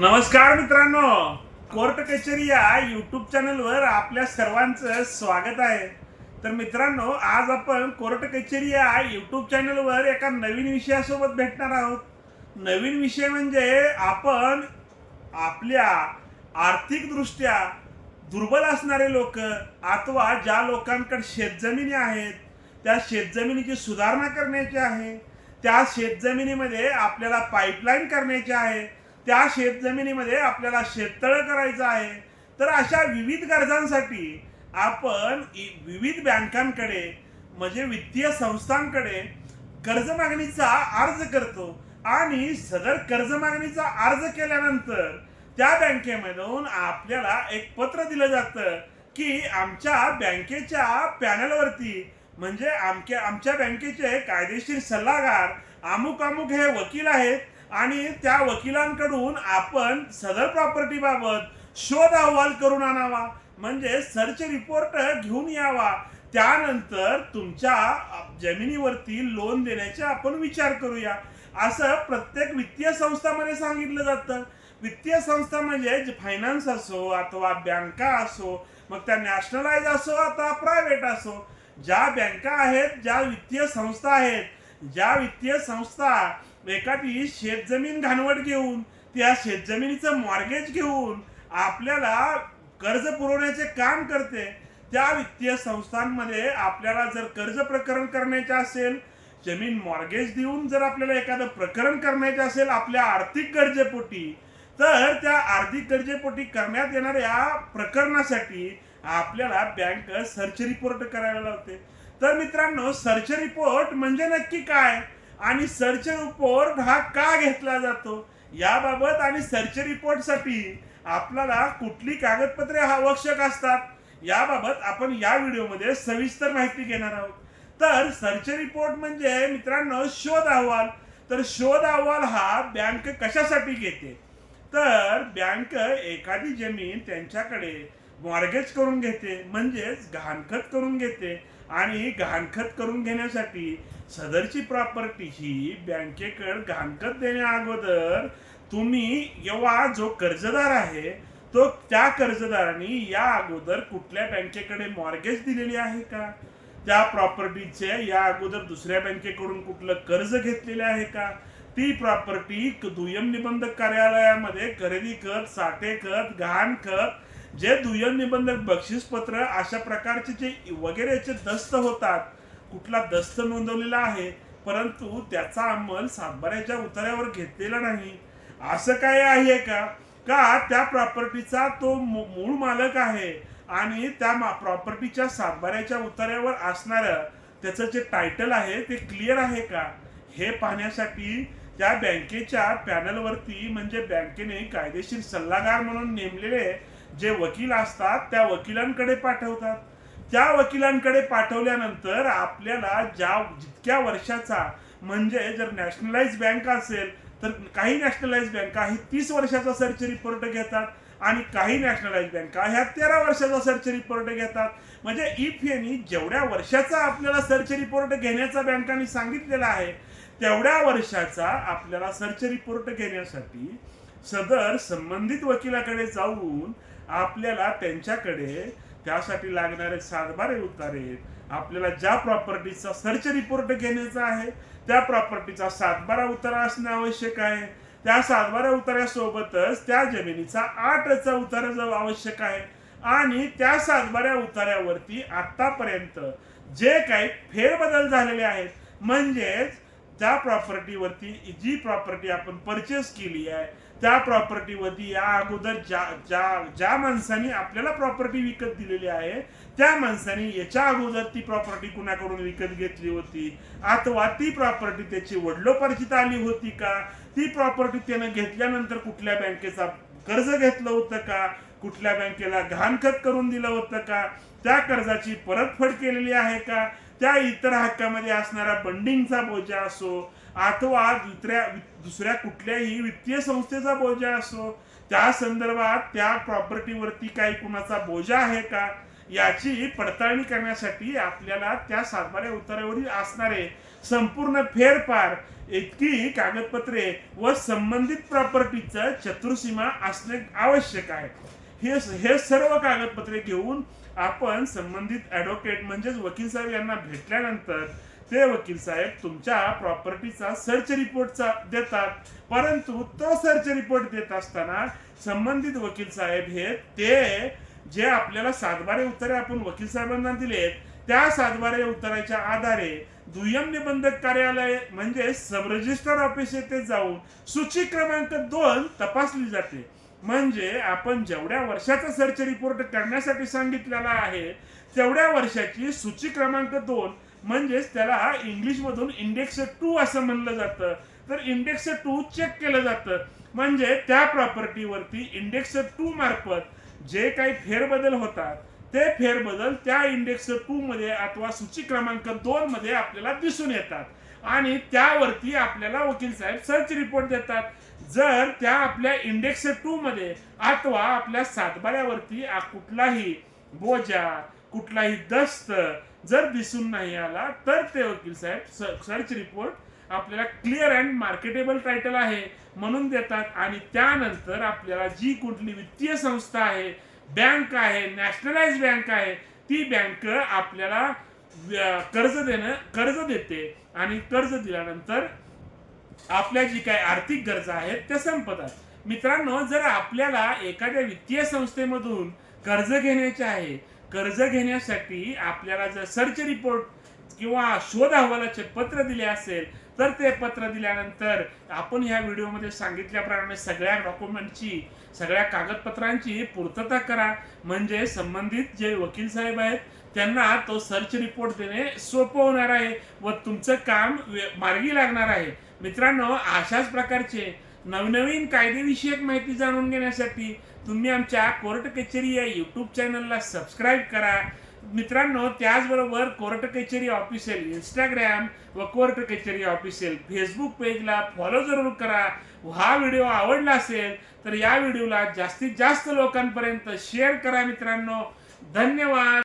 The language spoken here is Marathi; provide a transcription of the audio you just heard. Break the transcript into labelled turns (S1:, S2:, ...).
S1: नमस्कार मित्रांनो. कोर्ट कचेरी या यूट्यूब चॅनलवर आपल्या सर्वांचं स्वागत आहे. तर मित्रांनो आज आपण कोर्ट कचेरी या यूट्यूब चॅनलवर एका नवीन विषयासोबत भेटणार आहोत. नवीन विषय म्हणजे आपण आपल्या आर्थिकदृष्ट्या दुर्बल असणारे लोक अथवा ज्या लोकांकडे शेतजमिनी आहेत त्या शेतजमिनीची सुधारणा करण्याची आहे त्या शेतजमिनीमध्ये आपल्याला पाईपलाईन करण्याची आहे त्या शेतजमिनीमध्ये आपल्याला शेततळं करायचं आहे. तर अशा विविध गरजांसाठी आपण विविध बँकांकडे म्हणजे वित्तीय संस्थांकडे कर्ज मागणीचा अर्ज करतो. आणि सदर कर्ज मागणीचा अर्ज केल्यानंतर त्या बँकेमधून आपल्याला एक पत्र दिलं जातं की आमच्या बँकेच्या पॅनलवरती म्हणजे आमच्या आमच्या बँकेचे कायदेशीर सल्लागार अमुक अमुक हे वकील आहेत. आणि त्या वकिलांकडून आपण सदर प्रॉपर्टीबाबत शोध अहवाल करून आणावा. म्हणजे सर्च रिपोर्ट घेऊन यावा. त्यानंतर तुमच्या जमिनीवरती लोन देण्याचे आपण विचार करूया. असं प्रत्येक वित्तीय संस्थामध्ये सांगितलं जातं. वित्तीय संस्था म्हणजे फायनान्स असो अथवा बँका असो मग त्या नॅशनलाइज असो अथवा प्रायव्हेट असो. ज्या बँका आहेत ज्या वित्तीय संस्था आहेत ज्या वित्तीय संस्था एखादी शेतजमीन घाणवट घेऊन त्या शेतजमिनीचं मॉर्गेज घेऊन आपल्याला कर्ज पुरवण्याचे काम करते त्या वित्तीय संस्थांमध्ये आपल्याला जर कर्ज प्रकरण करण्याचे असेल जमीन मॉर्गेज देऊन जर आपल्याला एखादं प्रकरण करण्याचे असेल आपल्या आर्थिक गरजेपोटी तर त्या आर्थिक गरजेपोटी करण्यात येणाऱ्या प्रकरणासाठी आपल्याला बँक सर्च रिपोर्ट करायला लावते. तर मित्रांनो सर्च रिपोर्ट म्हणजे नक्की काय? आणि सर्च रिपोर्ट हा का घेतला जातो? याबाबत आणि सर्च रिपोर्टसाठी आपल्याला कुठली कागदपत्रे आवश्यक असतात? याबाबत आपण या व्हिडिओमध्ये सविस्तर माहिती घेणार आहोत. तर सर्च रिपोर्ट म्हणजे मित्रांनो शोध अहवाल. तर शोध अहवाल हा बँक कशासाठी घेते? तर बँक एखादी जमीन त्यांच्याकडे मॉर्गेज करून घेते म्हणजेच गहाणखत करून घेते. आणि गहाणखत करून घेण्यासाठी सदरची प्रॉपर्टी ही बँकेकडे गहाणखत देण्या अगोदर तुम्ही जेव्हा जो कर्जदार आहे तो त्या कर्जदाराने या अगोदर कुठल्या बँकेकडे मॉर्गेज दिलेली आहे का? त्या प्रॉपर्टीचे या अगोदर दुसऱ्या बँकेकडून कुठलं कर्ज घेतलेलं आहे का? ती प्रॉपर्टी दुय्यम निबंधक कार्यालयामध्ये खरेदी खत साठे खत गहाण खत जे दुय्यम निबंधक बक्षीसपत्र अशा प्रकारचे जे वगैरेचे दस्त होतात कुठला दस्त नोंदवलेला आहे परंतु त्याचा अंमल सातबाऱ्याच्या उतार्यावर घेतलेला नाही. असं काय आहे का? का त्या प्रॉपर्टीचा तो मूळ मालक आहे आणि त्या प्रॉपर्टीच्या सातबाऱ्याच्या उतार्यावर असणारं त्याचं जे टायटल आहे ते क्लिअर आहे का? हे पाहण्यासाठी त्या बँकेच्या पॅनलवरती म्हणजे बँकेने कायदेशीर सल्लागार म्हणून नेमलेले जे वकील असतात त्या वकिलांकडे पाठवतात. त्या वकिलांकडे पाठवल्यानंतर आपल्याला ज्या जितक्या वर्षाचा म्हणजे जर नॅशनलाइज बँक असेल तर काही नॅशनलाइज बँका ही तीस वर्षाचा सर्च रिपोर्ट घेतात आणि काही नॅशनलाइज बँका ह्या तेरा वर्षाचा सर्च रिपोर्ट घेतात. म्हणजे इफ यांनी जेवढ्या वर्षाचा आपल्याला सर्च रिपोर्ट घेण्याचा बँकांनी सांगितलेला आहे तेवढ्या वर्षाचा आपल्याला सर्च रिपोर्ट घेण्यासाठी सदर संबंधित वकिलाकडे जाऊन आपल्याला त्यांच्याकडे त्यासाठी लागणारे सातबारे उतारे आपल्याला ज्या प्रॉपर्टीचा सर्च रिपोर्ट घेण्याचा आहे त्या प्रॉपर्टीचा सातबारा उतारा असणे आवश्यक आहे. त्या सातबारा उतार्यासोबतच त्या जमिनीचा आठचा उतारा जाऊ आवश्यक आहे. आणि त्या सातबाऱ्या उतार्यावरती आतापर्यंत जे काही फेरबदल झालेले आहेत म्हणजेच त्या प्रॉपर्टीवरती जी प्रॉपर्टी आपण परचेस केली आहे त्या प्रॉपर्टीवरती या अगोदर ज्या ज्या ज्या माणसाने आपल्याला प्रॉपर्टी विकत दिलेली आहे त्या माणसाने याच्या अगोदर ती प्रॉपर्टी कुणाकडून विकत घेतली होती? अथवा ती प्रॉपर्टी त्याची वडलोपार्जित आली होती का? ती प्रॉपर्टी त्यानं घेतल्यानंतर कुठल्या बँकेचा कर्ज घेतलं होतं का? कुठल्या बँकेला गहाणखत करून दिलं होतं का? त्या कर्जाची परतफेड केलेली आहे का? त्या इतर हक्कामध्ये असणारा बंडिंगचा बोजा असो अथवा दुसऱ्या दुसऱ्या कुठल्याही वित्तीय संस्थेचा बोजा असो त्या संदर्भात त्या प्रॉपर्टीवरती काही कुणाचा बोजा आहे का याची पडताळणी करण्यासाठी आपल्याला त्या सातबाऱ्या उतारावरील असणारे संपूर्ण फेरफार इतकी कागदपत्रे व संबंधित प्रॉपर्टीचं चतुर्सीमा असणे आवश्यक आहे. हे हे सर्व कागदपत्रे घेऊन आपण संबंधित ॲडव्होकेट म्हणजेच वकील साहेब यांना भेटल्यानंतर ते वकील साहेब तुमच्या प्रॉपर्टीचा सर्च रिपोर्टचा देतात. परंतु तो सर्च रिपोर्ट देत असताना संबंधित वकील साहेब हे ते जे आपल्याला सातबारे उत्तरे आपण वकील साहेबांना दिलेत त्या सातबारे उत्तराच्या आधारे दुय्यम निबंधक कार्यालय म्हणजे सब रजिस्टर ऑफिस येथे जाऊन सूची क्रमांक दोन तपासली जाते. म्हणजे आपण जेवढ्या वर्षाचा सर्च रिपोर्ट करण्यासाठी सांगितलेला आहे तेवढ्या वर्षाची सूची क्रमांक दोन म्हणजेच त्याला इंग्लिश मधून इंडेक्स टू असं म्हणलं जातं. तर इंडेक्स टू चेक केलं जातं. म्हणजे त्या प्रॉपर्टीवरती इंडेक्स टू मार्फत जे काही फेरबदल होतात ते फेरबदल त्या इंडेक्स टू मध्ये अथवा सूची क्रमांक दोन मध्ये आपल्याला दिसून येतात. आणि त्यावरती आपल्याला वकील साहेब सर्च रिपोर्ट देतात. जर त्या आपल्या इंडेक्स टू मध्ये अथवा आपल्या सातबाऱ्यावरती कुठलाही बोजा कुठलाही दस्त जर दिसून नाही आला तर ते वकील साहेब सर्च रिपोर्ट आपल्याला क्लिअर अँड मार्केटेबल टायटल आहे म्हणून देतात आणि त्यानंतर आपल्याला जी कुठली वित्तीय संस्था आहे बँक आहे नॅशनलाइज बँक आहे ती बँक आपल्याला कर्ज देणं कर्ज देते आणि कर्ज दिल्यानंतर आपल्या जी काही आर्थिक गरजा आहेत त्या संपतात. मित्रांनो जर आपल्याला एखाद्या वित्तीय संस्थेमधून कर्ज घेण्याचे आहे कर्ज घेण्यासाठी आपल्याला जर सर्च रिपोर्ट किंवा शोध अहवालाचे पत्र दिले असेल तर ते पत्र दिल्यानंतर आपण ह्या व्हिडिओमध्ये सांगितल्याप्रमाणे सगळ्या डॉक्युमेंटची सगळ्या कागदपत्रांची पूर्तता करा. म्हणजे संबंधित जे वकील साहेब आहेत त्यांना तो सर्च रिपोर्ट देणे सोपं होणार आहे व तुमचं काम मार्गी लागणार आहे. मित्रांनो अशाच प्रकारचे नवनवीन कायदेविषयक माहिती जाणून घेण्यासाठी तुम्ही आमच्या कोर्ट कचेरी या यूट्यूब चॅनलला सबस्क्राईब करा. मित्रांनो त्याचबरोबर कोर्ट कचेरी ऑफिशियल इंस्टाग्राम व कोर्ट कचेरी ऑफिशियल फेसबुक पेजला फॉलो जरूर करा. हा व्हिडिओ आवडला असेल तर या व्हिडिओला जास्तीत जास्त लोकांपर्यंत शेअर करा मित्रांनो. धन्यवाद.